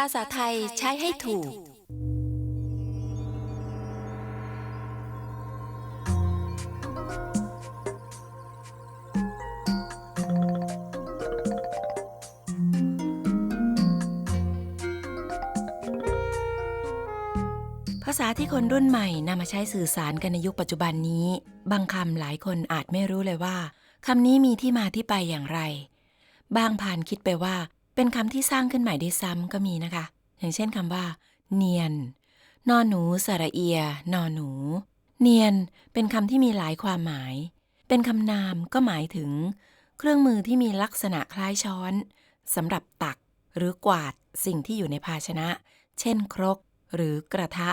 ภาษาไทยใช้ให้ถูก ภาษาที่คนรุ่นใหม่นำมาใช้สื่อสารกันในยุคปัจจุบันนี้ บางคำหลายคนอาจไม่รู้เลยว่าคำนี้มีที่มาที่ไปอย่างไร บางผ่านคิดไปว่า เป็นคำที่สร้างขึ้นใหม่ได้ซ้ำก็มีนะคะ อย่างเช่นคำว่า เนียน นอนหนูสระเอีย นอนหนู เนียน เป็นคำที่มีหลายความหมาย เป็นคำนามก็หมายถึง เครื่องมือที่มีลักษณะคล้ายช้อนสำหรับตักหรือกวาดสิ่งที่อยู่ในภาชนะ เช่น ครก หรือกระทะ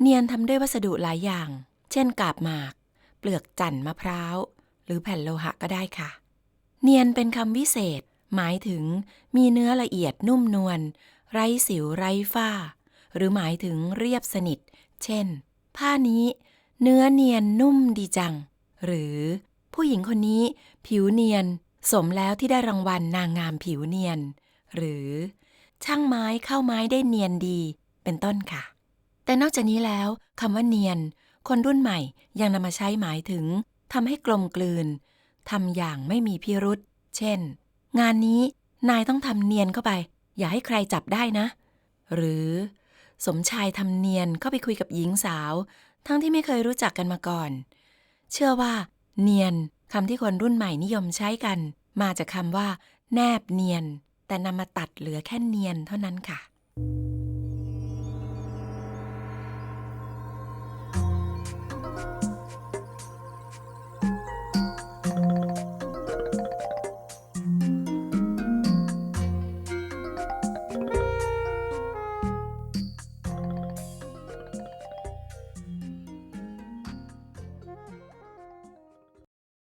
เนียนทำด้วยวัสดุหลายอย่าง เช่น กาบหมาก เปลือกจั่นมะพร้าว หรือแผ่นโลหะก็ได้ค่ะ เนียนเป็นคำวิเศษ หมายถึงมีเนื้อละเอียดนุ่มนวลไร้สิวไร้ฝ้า หรือหมายถึงเรียบสนิท เช่น ผ้านี้ เนื้อเนียนนุ่มดีจัง หรือผู้หญิงคนนี้ ผิวเนียน สมแล้วที่ได้รางวัลนางงามผิวเนียน หรือ ช่างไม้เข้าไม้ได้เนียนดี เป็นต้นค่ะ แต่นอกจากนี้แล้วคำว่าเนียน คนรุ่นใหม่ยังนำมาใช้หมายถึงทำให้กลมกลืนทำอย่างไม่มีพิรุษ เช่น งานนี้นายต้องทำเนียนเข้าไป อย่าให้ใครจับได้นะ หรือ สมชายทำเนียนเข้าไปคุยกับหญิงสาว ทั้งที่ไม่เคยรู้จักกันมาก่อน เชื่อว่า เนียนคำที่คนรุ่นใหม่นิยมใช้กัน มาจากคำว่า แนบเนียน แต่นำมาตัดเหลือแค่เนียนเท่านั้นค่ะ